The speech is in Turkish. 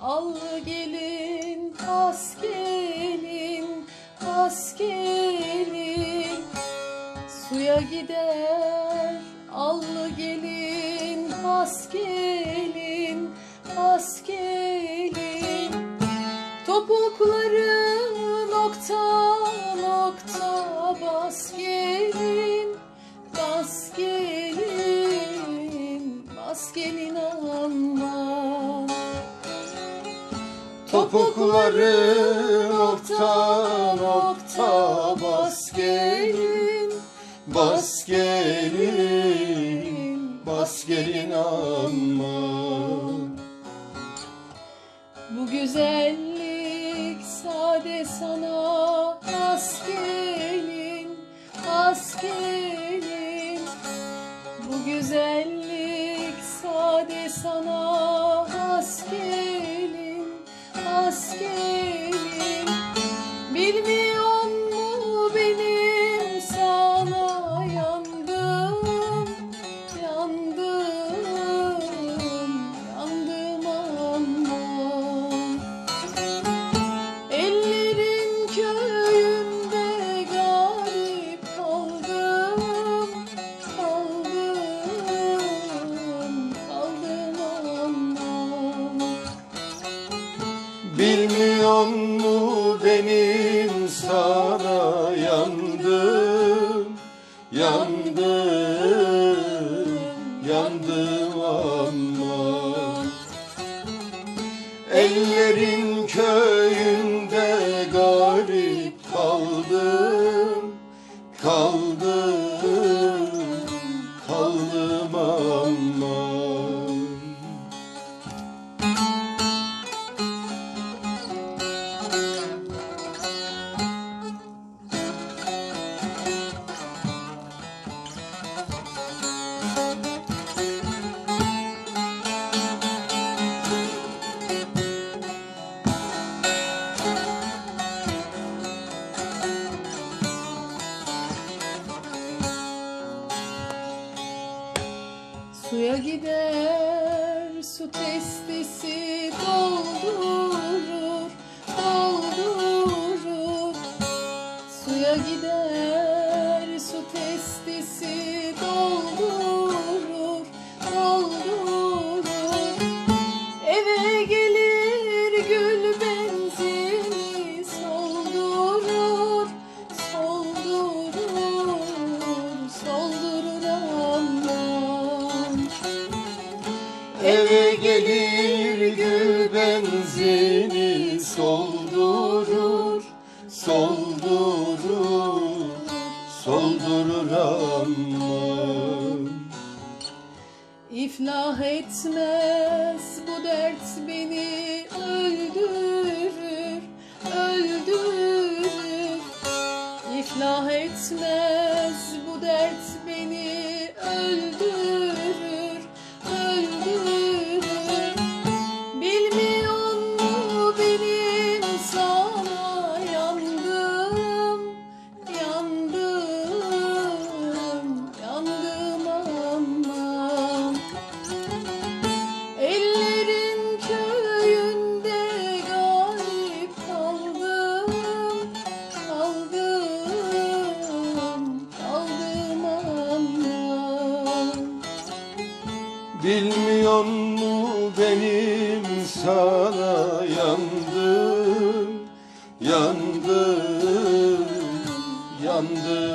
Allı gelin Has gelin has gelin. Suya gider allı gelin Has gelin has gelin. Topukları nokta nokta bas gelin Bas gelin bas gelin aman Topukları nokta nokta bas gelin Bas gelin Bas gelin aman Bu güzellik sade sana has gelin has gelin. Bu güzellik sade sana has gelin has gelin Bilmiyor Bilmiyor mu benim sana yandım? Yandım Yandım aman Ellerin köyünde Suya gider su testisi doldurur doldurur. Suya gider Eve gelir gül benzini soldurur, soldurur, soldurur aman. İflah etmez bu dert beni öldürür, öldürür. İflah etmez bu dert beni Bilmiyor mu benim sana yandım, yandım, yandım